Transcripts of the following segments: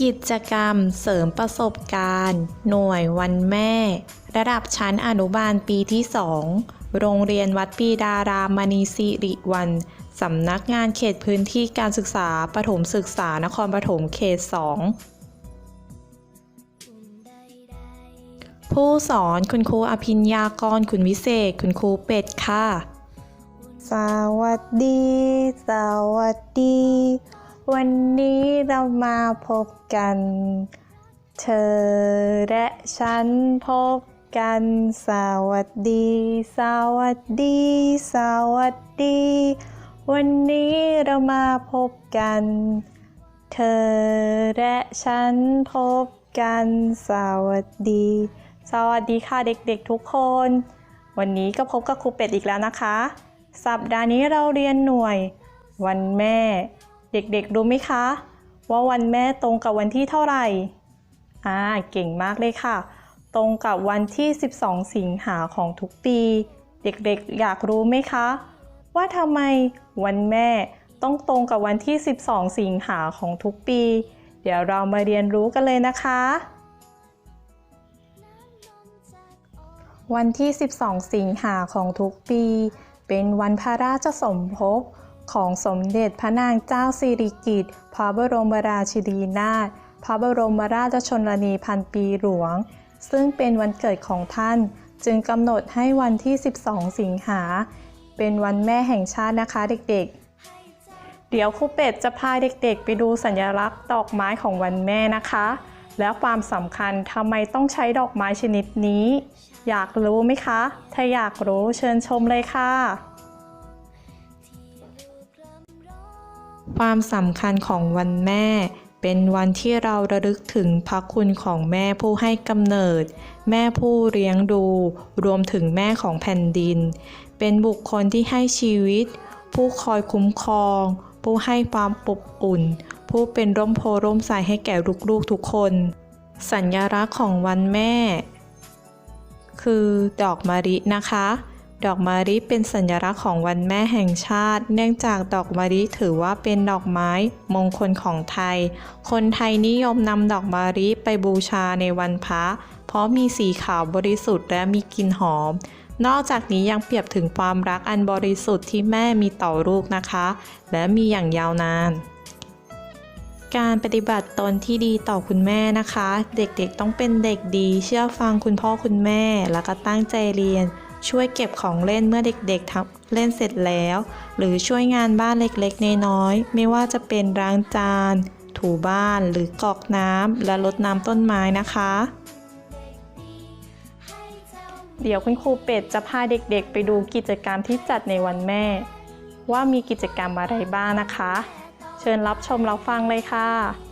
กิจกรรมเสริมประสบการณ์ หน่วยวันแม่ ระดับชั้นอนุบาลปีที่ 2 โรงเรียนวัดปีดารามณีสิริวัน สำนักงานเขตพื้นที่การศึกษาประถมศึกษานครปฐมเขต 2 ผู้สอนคุณครูอภิญญากรคุณวิเศษ คุณครูเป็ดค่ะ สวัสดี สวัสดี วันนี้เรามาพบกัน เธอและฉันพบกัน สวัสดี สวัสดี สวัสดี วันนี้เรามาพบกัน เธอและฉันพบกัน สวัสดี สวัสดีค่ะเด็กๆทุกคน วันนี้ก็พบกับครูเป็ดอีกแล้วนะคะ สัปดาห์นี้เราเรียนหน่วย วันแม่ เด็กๆรู้ไหมคะ ว่าวันแม่ตรงกับวันที่เท่าไหร่ อ่า เก่งมากเลยค่ะ ตรงกับวันที่ 12 สิงหาของทุกปี เด็กๆอยากรู้ไหมคะ ว่าทำไมวันแม่ต้องตรงกับวันที่ 12 สิงหาของทุกปี เดี๋ยวเรามาเรียนรู้กันเลยนะคะ วันที่ 12 สิงหาของทุกปี เป็นวันพระราชสมภพ ของสมเด็จพระนางเจ้าสิริกิติ์พระบรมราชินีนาถพระบรมราชชนนีพันปีหลวง ซึ่งเป็นวันเกิดของท่าน จึงกำหนดให้วันที่ 12 สิงหา เป็นวันแม่แห่งชาตินะคะเด็กๆ เดี๋ยวครูเป็ดจะพาเด็กๆ ไปดูสัญลักษณ์ดอกไม้ของวันแม่นะคะ แล้วความสำคัญทำไมต้องใช้ดอกไม้ชนิดนี้ อยากรู้ไหมคะ ถ้าอยากรู้เชิญชมเลยค่ะ ความสำคัญของวันแม่ เป็นวันที่เราระลึกถึงพระคุณของแม่ผู้ให้กำเนิด แม่ผู้เลี้ยงดู รวมถึงแม่ของแผ่นดิน เป็นบุคคลที่ให้ชีวิต ผู้คอยคุ้มครอง ผู้ให้ความอบอุ่น ผู้เป็นร่มโพร่มใสให้แก่ลูกๆทุกคน สัญลักษณ์ของวันแม่ คือดอกมะลินะคะ ดอกมะลิเป็นสัญลักษณ์ของวันแม่แห่งชาติ เนื่องจากดอกมะลิถือว่าเป็นดอกไม้มงคลของไทย คนไทยนิยมนำดอกมะลิไปบูชาในวันพระ เพราะมีสีขาวบริสุทธิ์และมีกลิ่นหอม นอกจากนี้ยังเปรียบถึงความรักอันบริสุทธิ์ที่แม่มีต่อลูกนะคะ และมีอย่างยาวนานการปฏิบัติตนที่ดีต่อคุณแม่นะคะ เด็กๆต้องเป็นเด็กดี เชื่อฟังคุณพ่อคุณแม่ แล้วก็ตั้งใจเรียน ช่วยเก็บของเล่นเมื่อเด็กๆทำเล่นเสร็จแล้ว หรือช่วยงานบ้านเล็กๆน้อยๆไม่ว่าจะเป็นล้างจาน ถูบ้านหรือกรอกน้ำและรดน้ำต้นไม้นะคะ เดี๋ยวคุณครูเป็ดจะพาเด็กๆ ไปดูกิจกรรมที่จัดในวันแม่ ว่ามีกิจกรรมอะไรบ้างนะคะ เชิญรับชมรับฟังเลยค่ะ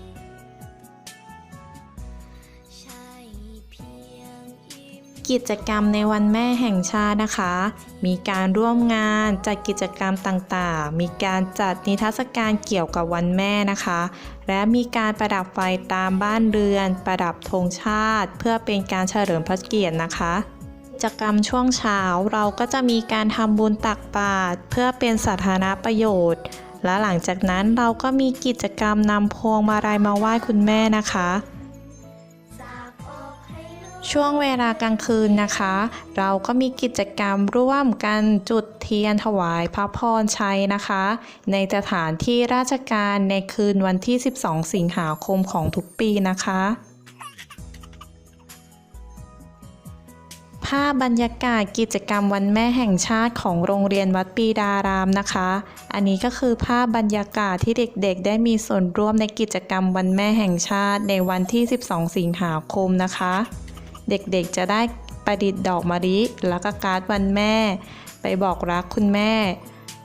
กิจกรรมในวันแม่แห่งชาตินะคะ มีการร่วมงานจัดกิจกรรมต่างๆ มีการจัดนิทรรศการเกี่ยวกับวันแม่นะคะ และมีการประดับไฟตามบ้านเรือน ประดับธงชาติ เพื่อเป็นการเฉลิมพระเกียรตินะคะกิจกรรมช่วงเช้าเราก็จะมีการทำบุญตักบาตรเพื่อเป็นสาธารณประโยชน์ และหลังจากนั้นเราก็มีกิจกรรมนำพวงมาลัยมาไหว้คุณแม่นะคะ ช่วงเวลากลางคืนนะคะ เราก็มีกิจกรรมร่วมกันจุดเทียนถวายพระพรชัยนะคะ ในสถานที่ราชการในคืนวันที่ 12 สิงหาคมของทุกปีนะคะภาพบรรยากาศกิจกรรมวันแม่แห่งชาติของโรงเรียนวัดปีดารามนะคะ อันนี้ก็คือภาพบรรยากาศที่เด็กๆ ได้มีส่วนร่วมในกิจกรรมวันแม่แห่งชาติในวันที่ 12 สิงหาคมนะคะ เด็กๆจะได้ประดิษฐ์ดอกมะลิแล้วก็การ์ดวันแม่ ไปบอกรักคุณแม่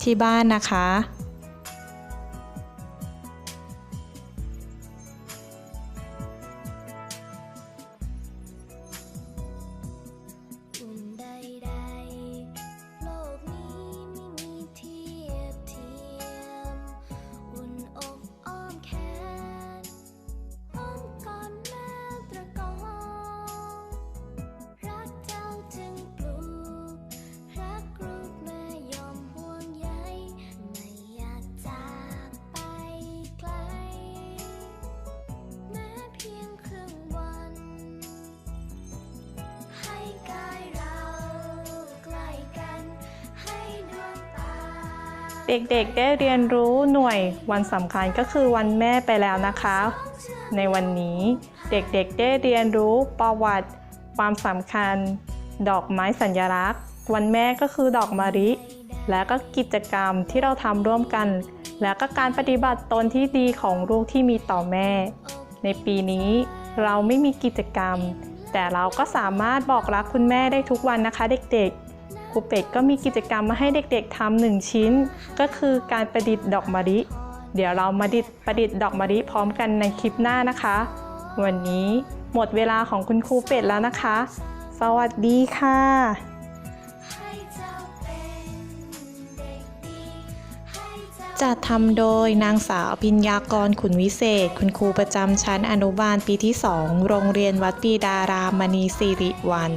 ที่บ้านนะคะ เด็กๆได้เรียนรู้หน่วยวันสำคัญก็คือวันแม่ไปแล้วนะคะ ในวันนี้เด็กๆได้เรียนรู้ประวัติ ความสำคัญ ดอกไม้สัญลักษณ์ วันแม่ก็คือดอกมะลิและก็กิจกรรมที่เราทำร่วมกัน และก็การปฏิบัติตนที่ดีของลูกที่มีต่อแม่ ในปีนี้เราไม่มีกิจกรรม แต่เราก็สามารถบอกรักคุณแม่ได้ทุกวันนะคะเด็กๆ ครูเป็ดก็มีกิจกรรมมาให้เด็กๆทำหนึ่งชิ้น ก็คือการประดิษฐ์ดอกมะลิเดี๋ยวเรามาดิษฐ์ประดิษฐ์ดอกมะลิพร้อมกันในคลิปหน้านะคะ วันนี้หมดเวลาของคุณครูเป็ดแล้วนะคะ สวัสดีค่ะจัดทำโดยนางสาวพิญญากรขุนวิเศษ คุณครูประจำชั้นอนุบาลปีที่ 2 โรงเรียนวัดปีดารามณีสิริวัน